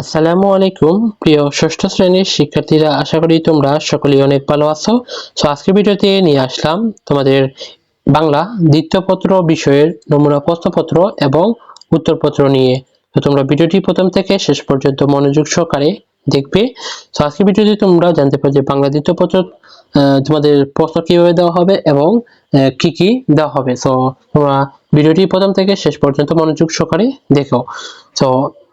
আসসালামু আলাইকুম প্রিয় ষষ্ঠ শ্রেণির শিক্ষার্থীরা আশা করি তোমরা সকলেই অনেক ভালো আছো। তো আজকের ভিডিওতে নিয়ে আসলাম তোমাদের বাংলা দ্বিতীয় পত্র বিষয়ের নমুনা প্রশ্নপত্র এবং উত্তরপত্র নিয়ে। তো তোমরা ভিডিওটি প্রথম থেকে শেষ পর্যন্ত মনোযোগ সহকারে দেখবে। তো আজকের ভিডিওতে তোমরা জানতে পারবে যে বাংলা দ্বিতীয় পত্র আহ, তোমাদের প্রশ্ন কীভাবে দেওয়া হবে এবং কি কি দেওয়া হবে। তো তোমরা ভিডিওটি প্রথম থেকে শেষ পর্যন্ত মনোযোগ সহকারে দেখো।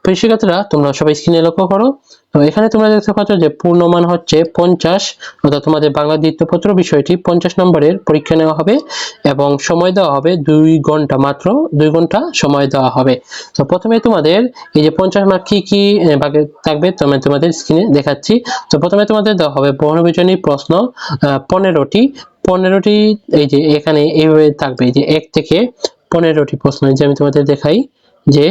তো শিক্ষার্থীরা তোমরা সবাই স্ক্রিনে লক্ষ্য করো। তো এখানে তোমরা দেখতে পাচ্ছ যে পূর্ণমান হচ্ছে পঞ্চাশ, অর্থাৎ তোমাদের বাংলা দ্বিতীয়পত্র বিষয়টি পঞ্চাশ নম্বরের পরীক্ষা নেওয়া হবে এবং সময় দেওয়া হবে দুই ঘণ্টা মাত্র, দুই ঘণ্টা সময় দেওয়া হবে। তো প্রথমে তোমাদের এই যে পঞ্চাশ মার্ক কি কি ভাগে থাকবে, তো আমি তোমাদের স্ক্রিনে দেখাচ্ছি। তো প্রথমে তোমাদের দেওয়া হবে বহুবিজনী প্রশ্ন পনেরোটি। পনেরোটি এই যে এখানে এইভাবে থাকবে যে এক থেকে পনেরোটি প্রশ্ন যে আমি তোমাদের দেখাই যে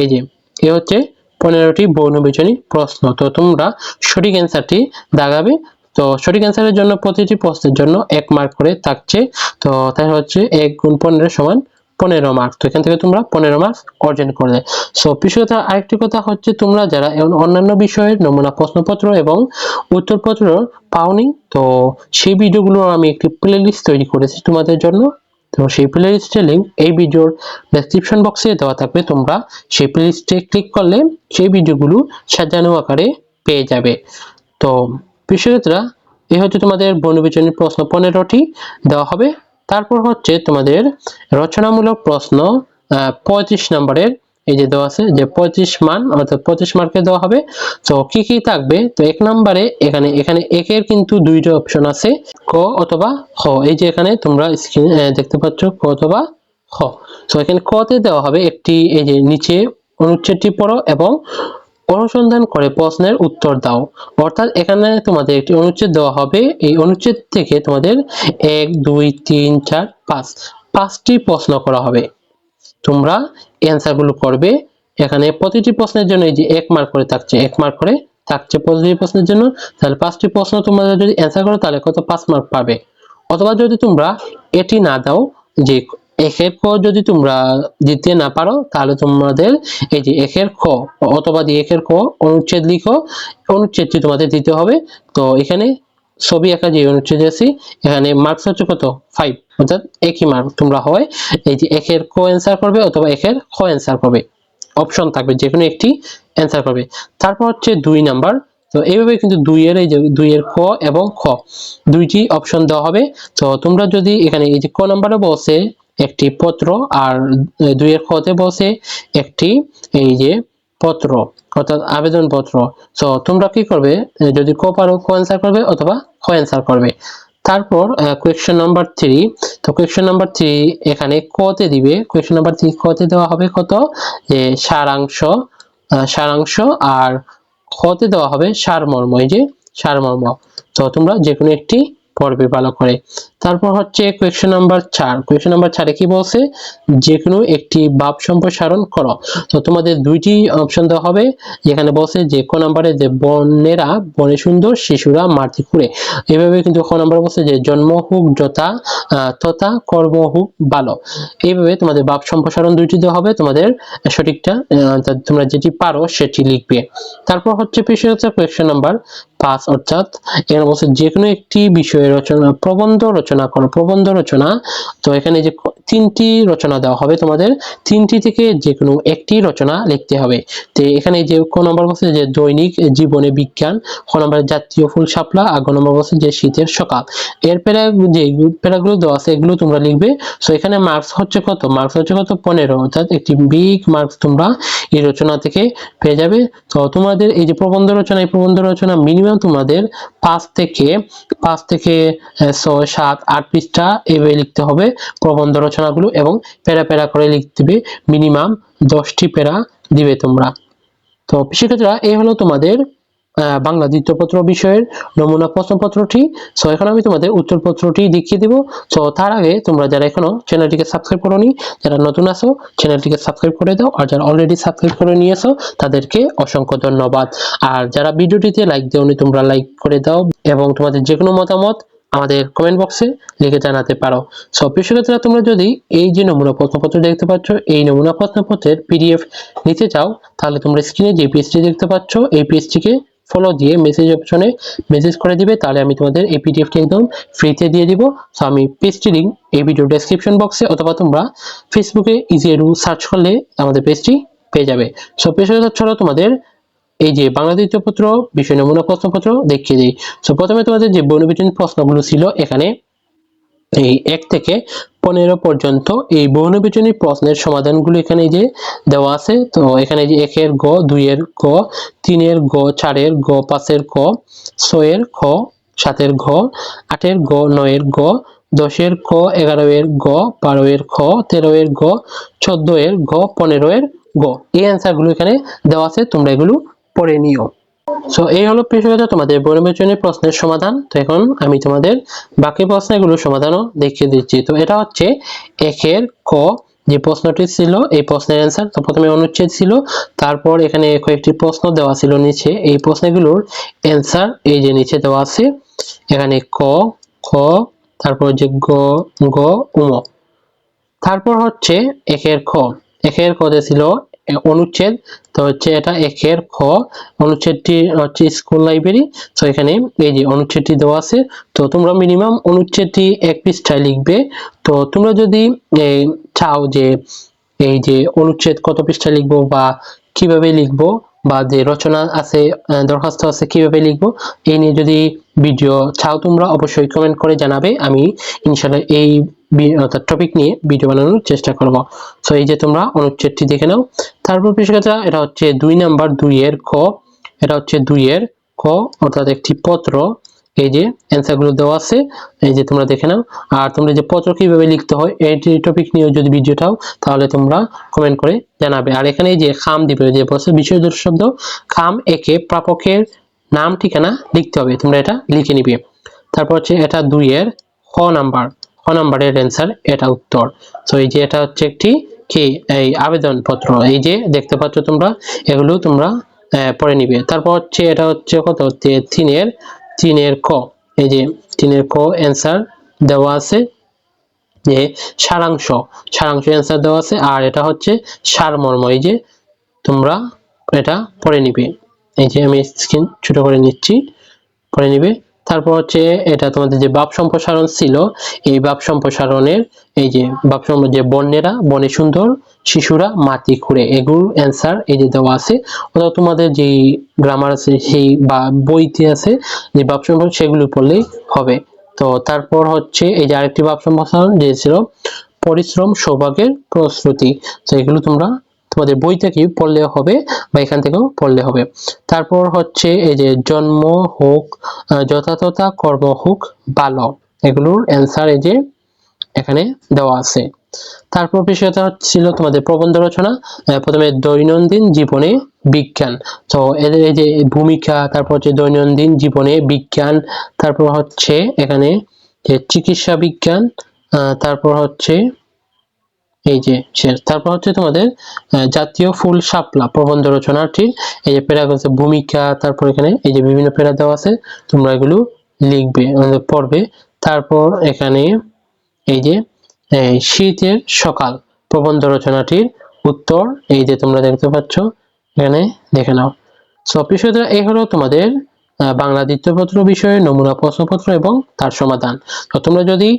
এই যে এ হচ্ছে পনেরোটি বর্ণবিজনী প্রশ্ন। তো তোমরা সঠিক অ্যান্সারটি দাগাবে। তো সঠিক অ্যান্সারের জন্য প্রতিটি প্রশ্নের জন্য এক মার্ক করে থাকছে। তো তাই হচ্ছে এক গুণ পনেরো সমান পনেরো মার্ক। তো এখান থেকে তোমরা পনেরো মার্ক অর্জন করলে। সো বিষয়টা আরেকটি কথা হচ্ছে, তোমরা যারা অন্যান্য বিষয়ের নমুনা প্রশ্নপত্র এবং উত্তরপত্র পাওনি, তো সেই ভিডিওগুলো আমি একটি প্লে লিস্ট তৈরি করেছি তোমাদের জন্য। তো সেই প্লে লিস্টের লিঙ্ক এই ভিডিওর ডেসক্রিপশন বক্সে দেওয়া থাকবে। তোমরা সেই প্লে লিস্টে ক্লিক করলে সেই ভিডিওগুলো সাজানো আকারে পেয়ে যাবে। তো বিশেষজ্ঞরা এই হচ্ছে তোমাদের বর্ণবিচনী প্রশ্ন পনেরোটি দেওয়া হবে। তারপর হচ্ছে তোমাদের রচনামূলক প্রশ্ন পঁয়ত্রিশ নম্বরের এই যে দেওয়া আছে যে পঁয়ত্রিশ মান, অর্থাৎ পঁচিশ মার্কে দেওয়া হবে। তো কি কি থাকবে? তো এক নম্বরে এখানে এখানে একের কিন্তু দুইটা অপশন আছে, ক অথবা খ। এই যে এখানে তোমরা স্ক্রিন দেখতে পাচ্ছ ক অথবা খ। তো এখানে কতে দেওয়া হবে একটি, এই যে নিচে অনুচ্ছেদটি পড়ো এবং অনুসন্ধান করে প্রশ্নের উত্তর দাও। অর্থাৎ এখানে তোমাদের একটি অনুচ্ছেদ দেওয়া হবে। এই অনুচ্ছেদ থেকে তোমাদের এক, দুই, তিন, চার, পাঁচ, পাঁচটি প্রশ্ন করা হবে। তোমরা অ্যান্সারগুলো করবে। এখানে প্রতিটি প্রশ্নের জন্য এই যে এক মার্ক করে থাকছে, এক মার্ক করে থাকছে প্রতিটি প্রশ্নের জন্য, তাহলে পাঁচটি প্রশ্ন তোমরা যদি অ্যান্সার করো, তাহলে কত পাঁচ মার্ক পাবে? অথবা যদি তোমরা এটি না দাও, যে একের ক যদি তোমরা দিতে না পারো, তাহলে তোমাদের এই যে একের ক অথবা দিয়ে একের ক অনুচ্ছেদ লিখো, অনুচ্ছেদটি তোমাদের দিতে হবে। তো এখানে ছবি আঁকা যে অনুচ্ছেদ আছে, এখানে মার্কস হচ্ছে কত? ফাইভ অর্থাৎ একই মার্ক তোমরা হয়? এই যে একের ক অ্যান্সার করবে অথবা একের খ অ্যান্সার করবে অপশন থাকবে যে কোনো একটি অ্যান্সার করবে তারপর হচ্ছে দুই নাম্বার তো এইভাবে কিন্তু দুইয়ের এই যে, দুইয়ের ক এবং খ, দুইটি অপশন দেওয়া হবে। তো তোমরা যদি এখানে এই যে ক নাম্বারে বসে একটি পত্র আর দুইয়ের খতে বসে একটি এই যে পত্র, অর্থাৎ আবেদন পত্র তো তোমরা কি করবে? যদি ক পারো ক অ্যান্সার করবে অথবা খ অ্যান্সার করবে। তারপর কোয়েশ্চেন নাম্বার থ্রি তো কোয়েশ্চেন নাম্বার থ্রি এখানে কতে দিবে। কোয়েশ্চেন নাম্বার থ্রি কতে দেওয়া হবে কত? যে সারাংশ। সারাংশ আর খতে দেওয়া হবে সারমর্ম। এই যে সারমর্ম। তো তোমরা যে কোনো একটি পড়বে ভালো করে। তারপর হচ্ছে কোয়েশ্চেন নাম্বার চার। কোয়েশ্চেন নাম্বার চারে কি বলছে? যে কোনো একটি ভাব সম্প্রসারণ করো। তো তোমাদের দুইটি অপশন দেওয়া হবে। যেখানে বলছে যে, ক নাম্বারে যে বনেরা বনে সুন্দর, শিশুরা মাটি খুঁড়ে এভাবে কিন্তু ক নাম্বার বলছে যে, জন্ম হোক যথা তথা কর্ম হোক ভালো। এইভাবে তোমাদের ভাব সম্প্রসারণ দুইটি দেওয়া হবে। তোমাদের সঠিকটা তোমরা যেটি পারো সেটি লিখবে। তারপর হচ্ছে পেশে হচ্ছে কোয়েশ্চেন নাম্বার পাঁচ অর্থাৎ এখানে বলছে যে কোনো একটি বিষয়ে রচনা প্রবন্ধ রচনা করো প্রবন্ধ রচনা। তো এখানে যে তিনটি রচনা দেওয়া হবে তোমাদের, তিনটি থেকে যে কোনো একটি রচনা লিখতে হবে। তো এখানে যে ক নম্বর বলছে যে দৈনিক জীবনে বিজ্ঞান, খ নম্বর জাতীয় ফুল শাপলা, আর গ নম্বর বলছে যে শীতের সকাল। এর প্যারা যে প্যারাগুলো দেওয়া আছে, এগুলো তোমরা লিখবে। সো এখানে মার্কস হচ্ছে কত? মার্কস হচ্ছে কত? পনেরো। অর্থাৎ একটি বিগ মার্কস তোমরা এই রচনা থেকে পেয়ে যাবে। তো তোমাদের এই যে প্রবন্ধ রচনা, এই প্রবন্ধ রচনা মিনিমাম তোমাদের পাঁচ থেকে পাঁচ থেকে ছয়, সাত আট পৃষ্ঠা এভাবে লিখতে হবে। প্রবন্ধ রচনাগুলো এবং প্যারা প্যারা করে লিখতে হবে। মিনিমাম দশটি প্যারা দিবে তোমরা। তো শিক্ষার্থীরা এই হলো তোমাদের বাংলা দ্বিতীয় পত্র বিষয়ের নমুনা প্রশ্নপত্রটি। সো এখন আমি তোমাদের উত্তরপত্রটি দেখিয়ে দেবো। তো তার আগে তোমরা যারা এখনও চ্যানেলটিকে সাবস্ক্রাইব করোনি, যারা নতুন আসো চ্যানেলটিকে সাবস্ক্রাইব করে দাও। আর যারা অলরেডি সাবস্ক্রাইব করে নিয়েছো, তাদেরকে অসংখ্য ধন্যবাদ। আর যারা ভিডিওটিতে লাইক দেওনি, তোমরা লাইক করে দাও। এবং তোমাদের যে কোনো মতামত আমাদের কমেন্ট বক্সে লিখে জানাতে পারো। সব শিক্ষার্থীরা, তোমরা যদি এই যে নমুনা প্রশ্নপত্র দেখতে পাচ্ছ, এই নমুনা প্রশ্নপত্রের পিডিএফ নিতে চাও, তাহলে তোমরা স্ক্রিনে যে পেজটি দেখতে পাচ্ছ, এই পেজটিকে ফলো দিয়ে মেসেজ অপশনে মেসেজ করে দিবে। তাহলে আমি তোমাদের এই পিডিএফটি একদম ফ্রিতে দিয়ে দিব। সো আমি পেজটি লিঙ্ক এই ভিডিও ডেসক্রিপশন বক্সে অথবা তোমরা ফেসবুকে ইজি এডু সার্চ করলে আমাদের পেজটি পেয়ে যাবে। সো পেজটা ছাড়াও তোমাদের এই যে বাংলা দ্বিতীয় পত্র বিষয় নমুনা প্রশ্নপত্র দেখিয়ে দিই। সো প্রথমে তোমাদের যে বর্ণবিচিন প্রশ্নগুলো ছিল এখানে, এই এক থেকে পনেরো পর্যন্ত এই বহুনবিচনী প্রশ্নের সমাধানগুলো এখানে যে দেওয়া আছে, তো এখানে যে একের গ, দুইয়ের গ, তিনের গ, চারের গ, পাঁচের ক, ছয়ের খ, সাতের ঘ, আটের গ নয়ের গ দশের ক এগারো এর গ বারো এর খ তেরো এর গ চোদ্দ এর গ পনেরো এর গ এই অ্যান্সারগুলো এখানে দেওয়া আছে, তোমরা এগুলো পড়ে নিও। সো এই হলো বিষয়টা তোমাদের বর্ণবিচনের প্রশ্নের সমাধান। তো এখন আমি তোমাদের বাকি প্রশ্নগুলো সমাধানও দেখিয়ে দিচ্ছি। তো এটা হচ্ছে একের ক, যে প্রশ্নটি ছিল, এই প্রশ্নের অ্যান্সার তো প্রথমে অনুচ্ছেদ ছিল। তারপর এখানে কয়েকটি প্রশ্ন দেওয়া ছিল নিচে। এই প্রশ্নগুলোর অ্যান্সার এই যে নিচে দেওয়া আছে, এখানে ক, খ, তারপর যে গ গ, উম তারপর হচ্ছে একের খ। একের কতে ছিল অনুচ্ছেদ, তো হচ্ছে এটা একের খ। অনুচ্ছেদটি হচ্ছে স্কুল লাইব্রেরি তো এখানে এই যে অনুচ্ছেদটি দেওয়া আছে, তো তোমরা মিনিমাম অনুচ্ছেদটি এক পৃষ্ঠায় লিখবে। তো তোমরা যদি চাও যে এই যে অনুচ্ছেদ কত পৃষ্ঠায় লিখব বা কীভাবে লিখব বা যে রচনা আছে দরখাস্ত আছে কীভাবে লিখব, এই নিয়ে যদি ভিডিও চাও তোমরা অবশ্যই কমেন্ট করে জানাবে। আমি ইনশাল্লাহ এই অর্থাৎ টপিক নিয়ে ভিডিও বানানোর চেষ্টা করব। সো এই যে তোমরা অনুচ্ছেদটি দেখে নাও। তারপর বিষয়টা এটা হচ্ছে দুই নাম্বার দুইয়ের ক, এটা হচ্ছে দুইয়ের ক, অর্থাৎ একটি পত্র। এই যে অ্যান্সারগুলো দেওয়া আছে, এই যে তোমরা দেখে নাও। আর তোমরা যে পত্র কীভাবে লিখতে হয়, এই টপিক নিয়ে যদি ভিডিওটাও তাহলে তোমরা কমেন্ট করে জানাবে। আর এখানে এই যে খাম দিবে যে বলছে বিষয় শব্দ, খাম একে প্রাপকের নাম ঠিকানা লিখতে হবে। তোমরা এটা লিখে নিবে। তারপর হচ্ছে এটা দুইয়ের খ নাম্বার। খ নাম্বারের অ্যান্সার এটা উত্তর। তো এই যে এটা হচ্ছে একটি কি? এই আবেদন পত্র এই যে দেখতে পাচ্ছ তোমরা, এগুলো তোমরা পড়ে নিবে। তারপর হচ্ছে এটা হচ্ছে কত? তিনের তিনের ক। এই যে তিনের ক অ্যান্সার দেওয়া আছে। যে সারাংশ। সারাংশ অ্যান্সার দেওয়া আছে। আর এটা হচ্ছে সারমর্ম। এই যে তোমরা এটা পড়ে নিবে। এই যে আমি স্ক্রিন ছোট করে নিচ্ছি। পড়ে নিবে। তারপর হচ্ছে এটা তোমাদের যে বাপ সম্প্রসারণ ছিল, এই বাপ সম্প্রসারণের এই যে বাপ যে বন্যেরা, বনে সুন্দর, শিশুরা, মাটি খুঁড়ে, এগুলোর অ্যান্সার এই যে দেওয়া আছে। অথবা তোমাদের যে গ্রামার আছে, সেই বা বইতে আছে, যে বাপ সম্প্রসারণ সেগুলো পড়লেই হবে। তো তারপর হচ্ছে এই যে আরেকটি বাপ সম্প্রসারণ, যে ছিল পরিশ্রম সৌভাগ্যের প্রস্তুতি। তো এগুলো তোমরা তোমাদের বই থেকেই পড়লে হবে বা এখান থেকেও পড়লে হবে। তারপর হচ্ছে এই যে জন্ম হোক আহ, যথাযথা কর্ম হোক ভালো এগুলোর অ্যান্সার এই যে এখানে দেওয়া আছে। তারপর বিষয়টা ছিল তোমাদের প্রবন্ধ রচনা প্রথমে দৈনন্দিন জীবনে বিজ্ঞান। তো এই যে ভূমিকা তারপর হচ্ছে দৈনন্দিন জীবনে বিজ্ঞান তারপর হচ্ছে এখানে যে চিকিৎসা বিজ্ঞান তারপর হচ্ছে এই যে শেষ। তারপর হচ্ছে তোমাদের জাতীয় ফুল শাপলা, প্রবন্ধ রচনাটির এই যে প্যারাগ্রাফে ভূমিকা, তারপর এখানে এই যে বিভিন্ন প্যারা দেওয়া আছে, তোমরা এগুলো লিখবে পড়বে। তারপর এখানে এই যে শীতের সকাল, প্রবন্ধ রচনাটির উত্তর, এই যে তোমরা দেখতে পাচ্ছ, এখানে দেখে নাও। সো এই হলো তোমাদের বাংলা দ্বিতীয়পত্র বিষয়ে, নমুনা প্রশ্নপত্র এবং তার সমাধান। তো তোমরা যদি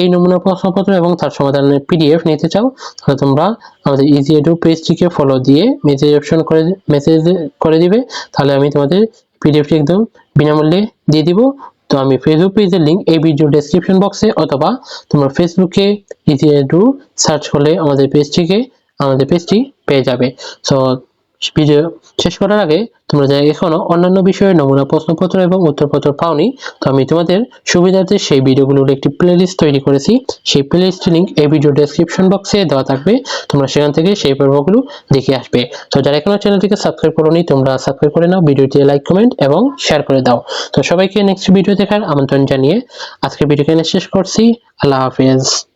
এই নমুনা প্রশ্নপত্র এবং তার সমাধানের পিডিএফ নিতে চাও, তাহলে তোমরা আমাদের ইজি এডু পেজটিকে ফলো দিয়ে মেসেজ অপশন করে মেসেজ করে দিবে। তাহলে আমি তোমাদের পিডিএফটি একদম বিনামূল্যে দিয়ে দিব। তো আমি ফেসবুক পেজের লিংক এই ভিডিও ডেসক্রিপশন বক্সে অথবা তোমরা ফেসবুকে ইজি এডু সার্চ করলে আমাদের পেজটিকে আমাদের পেজটি পেয়ে যাবে। সো ভিডিও শেষ করার আগে তোমরা যারা এখনও অন্যান্য বিষয়ে নমুনা, প্রশ্নপত্র এবং উত্তরপত্র পাওনি, তো আমি তোমাদের সুবিধার্থে সেই ভিডিওগুলোর একটি প্লেলিস্ট তৈরি করেছি। সেই প্লেলিস্ট লিঙ্ক এই ভিডিও ডেসক্রিপশন বক্সে দেওয়া থাকবে। তোমরা সেখান থেকে সেই পর্বগুলো দেখে আসবে। তো যারা এখনও চ্যানেলটিকে সাবস্ক্রাইব করোনি, তোমরা সাবস্ক্রাইব করে নাও ভিডিওটি লাইক কমেন্ট এবং শেয়ার করে দাও। তো সবাইকে নেক্সট ভিডিও দেখার আমন্ত্রণ জানিয়ে আজকের ভিডিও এখানে শেষ করছি। আল্লাহ হাফেজ।